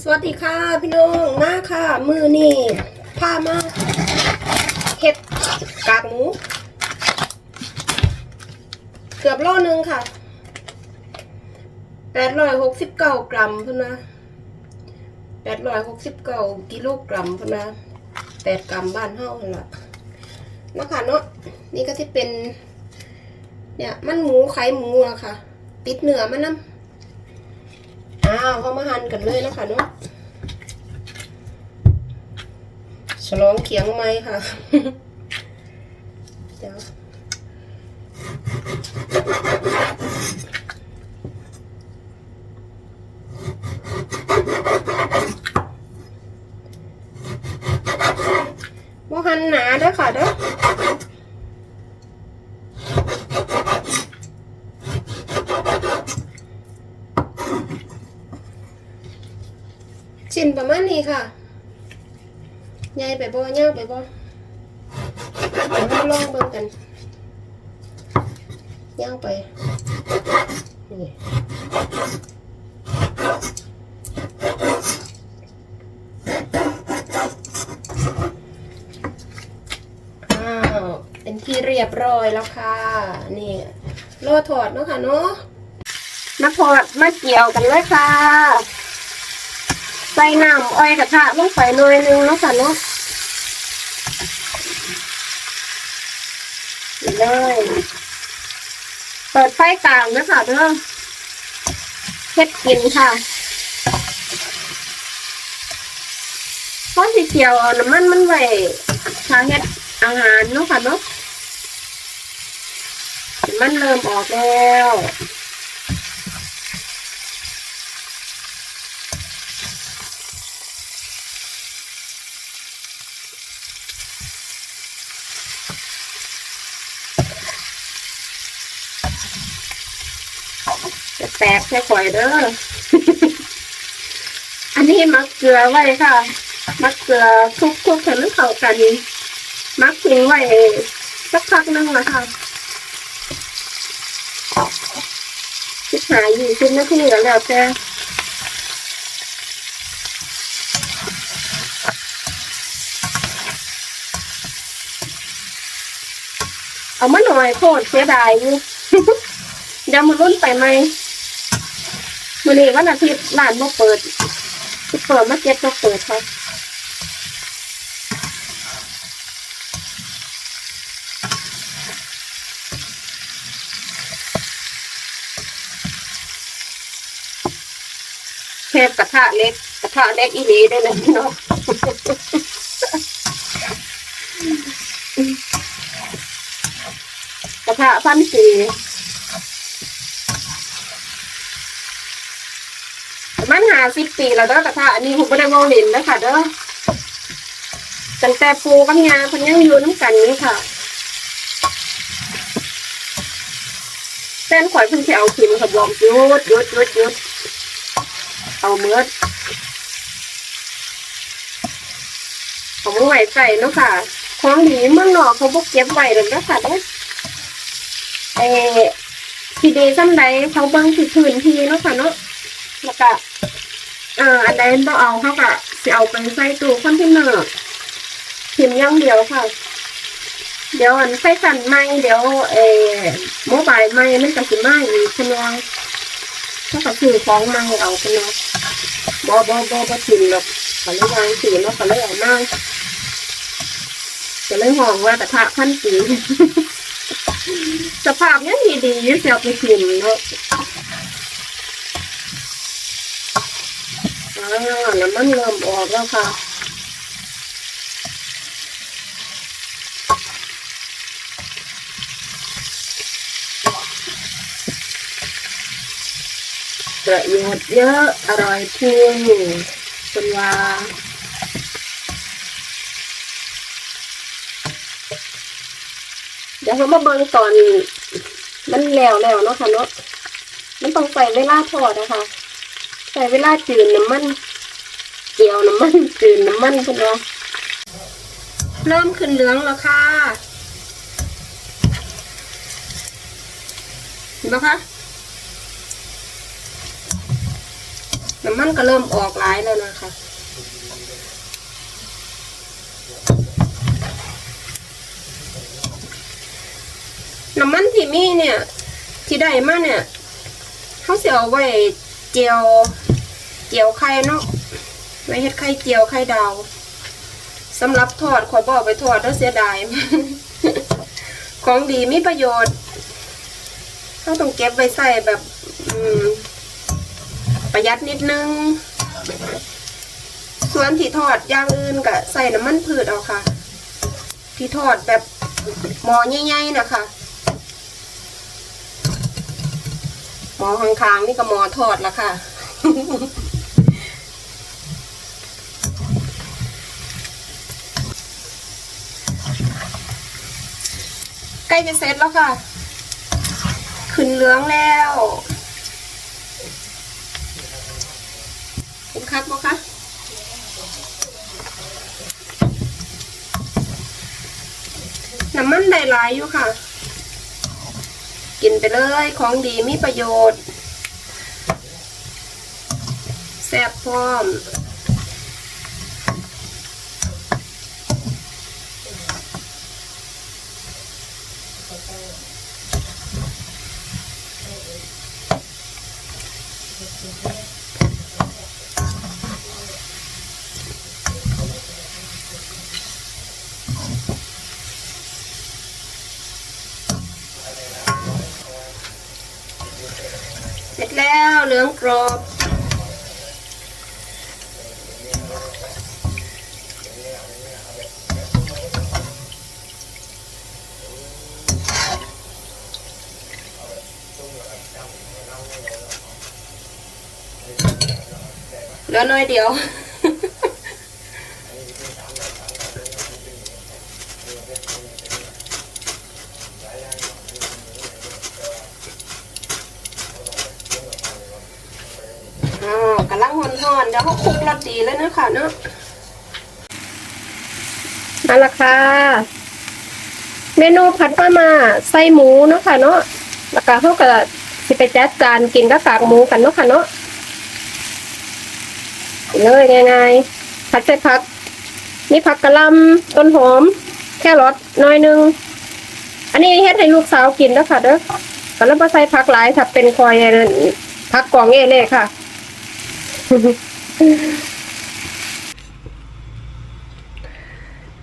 สวัสดีค่ะพี่น้องมาค่ะมือนี่พามาเห็ดกากหมู เกือบโลนึงค่ะแปดร้อยหกสิบเก้ากรัมพุ่นนะแปดร้อยหกสิบเก้ากิโลกรัมพุ่นนะแปดกรัมบ้านเฮาหั่นละนะคะเนาะนี่ก็ที่เป็น เนี่ยมันหมูไข่หมูอะค่ะ ติดเนื้อมันน้ำ อ้าวเข้ามาหั่นกันเลยนะคะเนาะฉลองเขียงไม้ค่ะเดี๋ยวบ่หั่นหนาเด้อค่ะเด้อ ชิ้นประมาณนี้ ค่ะใหญ่ไปบ่ยไปบ่เดี๋ยวเราลองเบิ่งกันยาวไปนี่าเป็นที่เรียบร้อยแล้วค่ะ นี่รอถอดเนาะค่ะเนาะมาถอดมาเกี่ยวกันเลยค่ะ ใส่น้ำอ้อยกระทะลงไปหน่อยนึงเนาะค่ะเนาะนี่เลยเปิดไฟกลางนะคะเด้อเฮ็ดกินค่ะเพราะสีเขียวเอาน้ำมันมันไว้ทาเฮ็ดอาหารเนาะค่ะเนาะมันเริ่มออกแล้ว แตกใส่ข่อยเด้อ อันนี้มักเกลือไว้ค่ะ มักเกลือทุกทุกๆให้มันเข้ากัน มักทิ้งไว้สักพักนึงนะคะสิบหายี่สิบนาทีก็แล้วแต่เอามาหน่อยโคตรเสียดายอยู่เดี๋ยวมารุ่นไปไหม วันนี้วันอาทิตย์ร้านบ่เปิดเปิดมาเก็ตบ่เปิดค่ะเทปกระทะเล็กกระทะเล็กอีหลีด้วยนะพี่น้องกระทะพันสี มันหาสิบปีแล้วเด้อกระทะอันนี้ผมไม่ได้เวอลลินนะคะเด้อตั้งแต่ปูกับยาพันยังอยู่น้ำกันนี่ค่ะแฟนข่อยเพิ่งจะเอาขิมค่ะบอกหยุดยุดยุดยุดเอาเมือดเอามือไหวใส่เนาะค่ะของดีเมืองนอกเขาบกเก็บไว้เลยนะคะเด้อเออที่ดีซ้ำใดเขาเบิ้งที่พื้นที่เนาะค่ะเนาะแล้วก็ อออันใดบ่เอาเขาก็สิเอาไปใส่ตู้คอนเทนเนอร์พิมพ์อย่างเดียวค่ะ เดี๋ยวอันใส่สันใหม่เดี๋ยวเออโมบายใหม่มันก็สิมาอีกคุณน้องถ้าก็คือของใหม่เอาคุณน้องบ่บ่บ่บ่ทิ้งหรอกก็เลยวางสิเนาะก็เลยเอาไมาก็เลยห้องว่ากระทะพันปีสภาพยังดีๆอยู่เสียวไปกินเนาะ อ่าน้ำมันเริ่มออกแล้วค่ะประโยชน์เยอะอร่อยพุ่งคุณว่าเดี๋ยวเขามาเบิ่งตอนมันแล้วแล้วเนาะค่ะเนาะมันต้องใส่เวลาทอดนะคะ ใส่เวลาจืดน้ำมันเจียวน้ำมันจืดน้ำมันคุณเนาะเริ่มขึ้นเหลืองแล้วค่ะเห็นไหมคะน้ำมันก็เริ่มออกหลายแล้วนะคะน้ำมันที่มีเนี่ย ที่ได้มาเนี่ยเขาเสียเอาไว้ เจียว เจียวไข่เนาะไว้เฮ็ดไข่เจียวไข่ดาวสำหรับทอดขอบอกไปทอดแล้วเสียดายของดีมีประโยชน์เขาต้องเก็บไว้ใส่แบบประหยัดนิดนึง ส่วนที่ทอดอย่างอื่นก็ใส่น้ำมันพืชเอาค่ะ ที่ทอดแบบหมอใหญ่ๆนะคะ ห มอข้างๆนี่ก็มอทอดละค่ะใกล้จะเสร็จแล้วค่ะ ขึ้นเหลืองแล้วคุณคักบ่คะน้ำมันได้หลายอยู่ค่ะ กินไปเลยของดีมีประโยชน์แซ่บพร้อม เหลืองกรอบเหลือน้อยเดียว อ๋อกำลังหอนหอนๆ เดี๋ยวเขาคลุกรสดีเลยนะค่ะเนาะนั่นละค่ะ เมนูผัดมามาใส่หมูเนาะค่ะเนาะแล้วก็เขาก็สิไปจัดจานกินกับกากหมูกันเนาะค่ะเนาะเลยง่ายๆผัดใส่ผักนี่ผักกะลำต้นหอม แครอทน้อยหนึง อันนี้เฮ็ดให้ลูกสาวกินแล้วค่ะเด้อก็แล้วมาใส่ผักหลายถ้าเป็นคอยผักกองเอเล่ค่ะ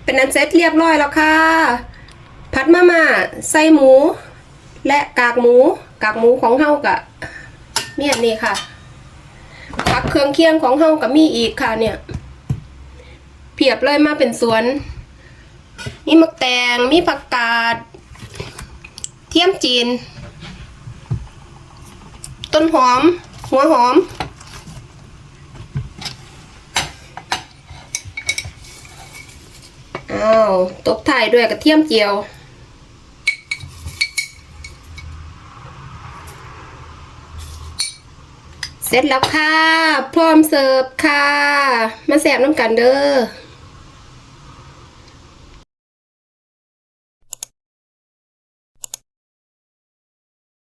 เป็นอันเสร็จเรียบร้อยแล้วค่ะ ผัดมาม่าใส่หมู และกากหมู กากหมูของเฮากะมีอันนี้ค่ะผักเครื่องเคียงของเฮากับมีอีกค่ะเนี่ย เพียบเลยมาเป็นสวน มีมะแตงมีผักกาด เทียมจีน ต้นหอม หัวหอม อ้าวตบท้ายด้วยกระเทียมเจียวเสร็จแล้วค่ะ พร้อมเสิร์ฟค่ะ มาแสบน้ำกันเด้อ